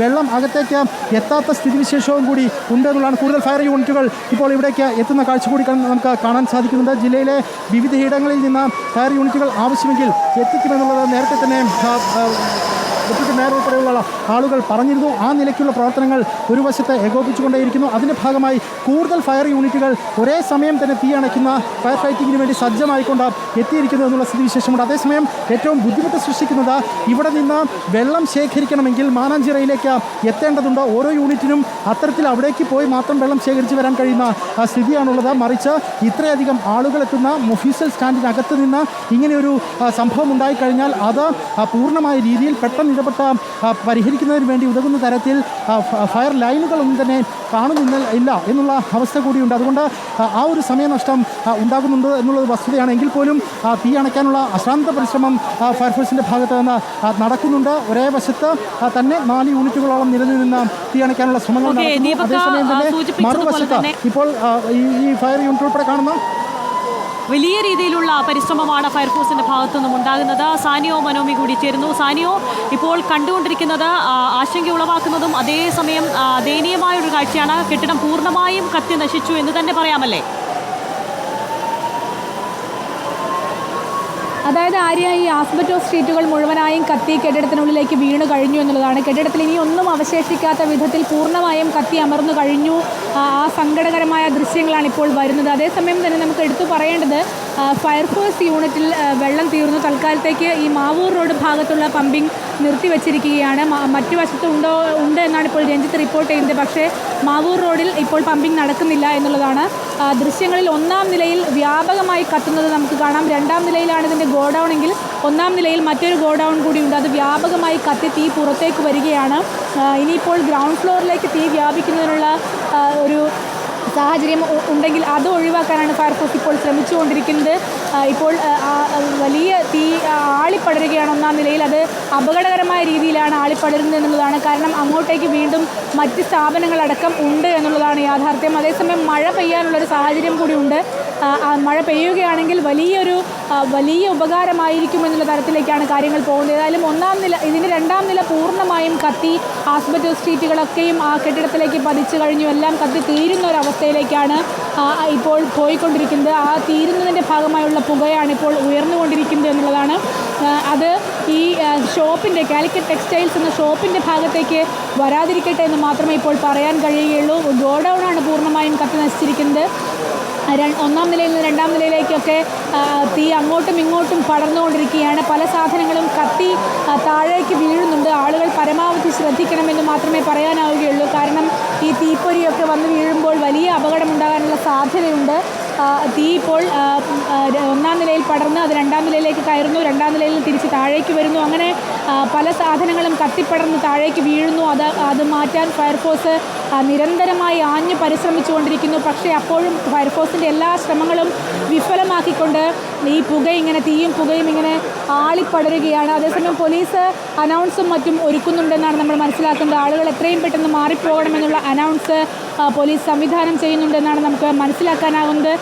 വെള്ളം അകത്തേക്ക് എത്താത്ത സ്ഥിതിവിശേഷവും കൂടി ഉണ്ട് എന്നുള്ളതാണ് കൂടുതൽ ഫയർ യൂണിറ്റുകൾ ഇപ്പോൾ ഇവിടേക്ക് എത്തുന്ന കാഴ്ച കൂടി നമുക്ക് കാണാൻ സാധിക്കുന്നുണ്ട്. ജില്ലയിലെ വിവിധയിടങ്ങളിൽ നിന്ന് ഫയർ യൂണിറ്റുകൾ ആവശ്യമെങ്കിൽ എത്തിക്കുമെന്നുള്ളത് നേരത്തെ തന്നെ ഡെപ്യൂട്ടി മേയർ ഉൾപ്പെടെയുള്ള ആളുകൾ പറഞ്ഞിരുന്നു. ആ നിലയ്ക്കുള്ള പ്രവർത്തനങ്ങൾ ഒരു വശത്ത് ഏകോപിച്ചുകൊണ്ടേയിരിക്കുന്നു അതിന്റെ ഭാഗമായി കൂടുതൽ ഫയർ യൂണിറ്റുകൾ ഒരേ സമയം തന്നെ തീ അണയ്ക്കുന്ന ഫയർ ഫൈറ്റിങ്ങിന് വേണ്ടി സജ്ജമായിക്കൊണ്ട് എത്തിയിരിക്കുന്നു എന്നുള്ള സ്ഥിതിവിശേഷമുണ്ട്. അതേസമയം ഏറ്റവും ബുദ്ധിമുട്ട് സൃഷ്ടിക്കുന്നത് ഇവിടെ നിന്ന് വെള്ളം ശേഖരിക്കണമെങ്കിൽ മാനാഞ്ചിറയിലേക്ക് എത്തേണ്ടതുണ്ട്. ഓരോ യൂണിറ്റിനും അത്തരത്തിൽ അവിടേക്ക് പോയി മാത്രം വെള്ളം ശേഖരിച്ച് വരാൻ കഴിയുന്ന സ്ഥിതിയാണുള്ളത്. മറിച്ച് ഇത്രയധികം ആളുകൾ എത്തുന്ന മൊഫീസൽ സ്റ്റാൻഡിനകത്ത് നിന്ന് ഇങ്ങനെയൊരു സംഭവം ഉണ്ടായിക്കഴിഞ്ഞാൽ അത് പൂർണമായ രീതിയിൽ പെട്ടെന്ന് ഇടപെട്ട പരിഹരിക്കുന്നതിന് വേണ്ടി ഉതകുന്ന തരത്തിൽ ഫയർ ലൈനുകളൊന്നും തന്നെ കാണുന്നില്ല ഇല്ല എന്നുള്ള അവസ്ഥ കൂടിയുണ്ട്. അതുകൊണ്ട് ആ, ഒരു സമയനഷ്ടം ഉണ്ടാകുന്നുണ്ട് എന്നുള്ളത് വസ്തുതയാണ് എങ്കിൽ പോലും തീ അണയ്ക്കാനുള്ള അശ്രാന്ത പരിശ്രമം ഫയർഫോഴ്സിന്റെ ഭാഗത്ത് നിന്ന് നടക്കുന്നുണ്ട്. ഒരേ വശത്ത് തന്നെ നാല് യൂണിറ്റുകളോളം നിലനിന്ന് തീ അണയ്ക്കാനുള്ള ശ്രമങ്ങൾ നടക്കുന്നു. അതേസമയം തന്നെ മറുവശത്ത് ഇപ്പോൾ ഈ ഫയർ യൂണിറ്റ് ഉൾപ്പെടെ കാണുന്ന വലിയ രീതിയിലുള്ള പരിശ്രമമാണ് ഫയർഫോഴ്സിന്റെ ഭാഗത്തു നിന്നും ഉണ്ടാകുന്നത്. സാനിയോ മനോമി കൂടി ചേരുന്നു. സാനിയോ ഇപ്പോൾ കണ്ടുകൊണ്ടിരിക്കുന്നത് ആശങ്ക ഉളവാക്കുന്നതും അതേസമയം ദയനീയമായ ഒരു കാഴ്ചയാണ്. കെട്ടിടം പൂർണമായും കത്തി നശിച്ചു എന്ന് തന്നെ പറയാമല്ലേ? അതായത് ആര്യ ഈ ആസ്ബറ്റോ സ്ട്രീറ്റുകൾ മുഴുവനായും കത്തി കെട്ടിടത്തിനുള്ളിലേക്ക് വീണ് കഴിഞ്ഞു എന്നുള്ളതാണ്. കെട്ടിടത്തിൽ ഇനി ഒന്നും അവശേഷിക്കാത്ത വിധത്തിൽ പൂർണമായും കത്തി അമർന്നു കഴിഞ്ഞു. ആ സങ്കടകരമായ ദൃശ്യങ്ങളാണ് ഇപ്പോൾ വരുന്നത്. അതേസമയം തന്നെ നമുക്ക് എടുത്തു പറയേണ്ടത് ഫയർഫോഴ്സ് യൂണിറ്റിൽ വെള്ളം തീർന്നു. തൽക്കാലത്തേക്ക് ഈ മാവൂർ റോഡ് ഭാഗത്തുള്ള പമ്പിംഗ് നിർത്തിവെച്ചിരിക്കുകയാണ്. മറ്റു വശത്ത് ഉണ്ടോ എന്നാണ് ഇപ്പോൾ രഞ്ജിത്ത് റിപ്പോർട്ട് ചെയ്യുന്നത്. പക്ഷേ മാവൂർ റോഡിൽ ഇപ്പോൾ പമ്പിംഗ് നടക്കുന്നില്ല എന്നുള്ളതാണ് ദൃശ്യങ്ങളിൽ ഒന്നാം നിലയിൽ വ്യാപകമായി കത്തുന്നത് നമുക്ക് കാണാം. രണ്ടാം നിലയിലാണ് ഇതിന്റെ ഗോഡൗൺ എങ്കിൽ ഒന്നാം നിലയിൽ മറ്റൊരു ഗോഡൗൺ കൂടിയുണ്ട് അത് വ്യാപകമായി കത്തി തീ പുറത്തേക്ക് വരികയാണ്. ഇനിയിപ്പോൾ ഗ്രൗണ്ട് ഫ്ലോറിലേക്ക് തീ വ്യാപിക്കുന്നതിനുള്ള ഒരു സാഹചര്യം ഉണ്ടെങ്കിൽ അത് ഒഴിവാക്കാനാണ് ഫയർഫോഴ്സ് ഇപ്പോൾ ശ്രമിച്ചുകൊണ്ടിരിക്കുന്നത്. ഇപ്പോൾ വലിയ തീ ആളിപ്പടരുകയാണ്. ഒന്നാം നിലയിൽ അത് അപകടകരമായ രീതിയിലാണ് ആളിപ്പടരുന്നത് എന്നുള്ളതാണ്. കാരണം അങ്ങോട്ടേക്ക് വീണ്ടും മറ്റ് സ്ഥാപനങ്ങളടക്കം ഉണ്ട് എന്നുള്ളതാണ് യാഥാർത്ഥ്യം. അതേസമയം മഴ പെയ്യാനുള്ളൊരു സാഹചര്യം കൂടിയുണ്ട് മഴ പെയ്യുകയാണെങ്കിൽ വലിയൊരു വലിയ ഉപകാരമായിരിക്കും എന്നുള്ള തരത്തിലേക്കാണ് കാര്യങ്ങൾ പോകുന്നത്. ഏതായാലും ഒന്നാം നില ഇതിന് രണ്ടാം നില പൂർണമായും കത്തി ആസ്ബറ്റോസ് സ്ട്രീറ്റുകളൊക്കെയും ആ കെട്ടിടത്തിലേക്ക് പതിച്ചു കഴിഞ്ഞു. എല്ലാം കത്തി തീരുന്ന ഒരു അവസ്ഥയിലേക്കാണ് ഇപ്പോൾ പോയിക്കൊണ്ടിരിക്കുന്നത്. ആ തീരുന്നതിന്റെ ഭാഗമായുള്ള പുകയാണ് ഇപ്പോൾ ഉയർന്നുകൊണ്ടിരിക്കുന്നത് എന്നുള്ളതാണ്. അത് ഈ ഷോപ്പിന്റെ കാലിക്കറ്റ് ടെക്സ്റ്റൈൽസ് എന്ന ഷോപ്പിന്റെ ഭാഗത്തേക്ക് വരാതിരിക്കട്ടെ എന്ന് മാത്രമേ ഇപ്പോൾ പറയാൻ കഴിയുകയുള്ളൂ. ആണ് പൂർണമായും കത്തി നശിച്ചിരിക്കുന്നത്. ഒന്നാം നിലയിൽ നിന്ന് രണ്ടാം നിലയിലേക്കൊക്കെ തീ അങ്ങോട്ടും ഇങ്ങോട്ടും പടർന്നുകൊണ്ടിരിക്കുകയാണ്. പല സാധനങ്ങളും കത്തി താഴേക്ക് വീഴുന്നുണ്ട്. ആളുകൾ പരമാവധി ശ്രദ്ധിക്കണമെന്ന് മാത്രമേ പറയാനാവുകയുള്ളൂ. കാരണം ഈ തീപ്പൊരിയൊക്കെ വന്ന് വീഴുമ്പോൾ വലിയ അപകടമുണ്ടാകാനുള്ള സാധ്യതയുണ്ട്. തീ ഇപ്പോൾ ഒന്നാം നിലയിൽ പടർന്ന് അത് രണ്ടാം നിലയിലേക്ക് കയറുന്നു രണ്ടാം നിലയിൽ തിരിച്ച് താഴേക്ക് വരുന്നു. അങ്ങനെ പല സാധനങ്ങളും കത്തിപ്പടർന്ന് താഴേക്ക് വീഴുന്നു. അത് അത് മാറ്റാൻ ഫയർഫോഴ്സ് നിരന്തരമായി ആഞ്ഞ് പരിശ്രമിച്ചുകൊണ്ടിരിക്കുന്നു. പക്ഷേ അപ്പോഴും ഫയർഫോഴ്സിന്റെ എല്ലാ ശ്രമങ്ങളും വിഫലമാക്കിക്കൊണ്ട് ഈ പുക ഇങ്ങനെ തീയും പുകയും ഇങ്ങനെ ആളിപ്പടരുകയാണ്. അതേസമയം പോലീസ് അനൗൺസും മറ്റും ഒരുക്കുന്നുണ്ടെന്നാണ് നമ്മൾ മനസ്സിലാക്കുന്നത്. ആളുകൾ എത്രയും പെട്ടെന്ന് മാറിപ്പോകണമെന്നുള്ള അനൗൺസ് പോലീസ് സംവിധാനം ചെയ്യുന്നുണ്ടെന്നാണ് നമുക്ക് മനസ്സിലാക്കാനാകുന്നത്.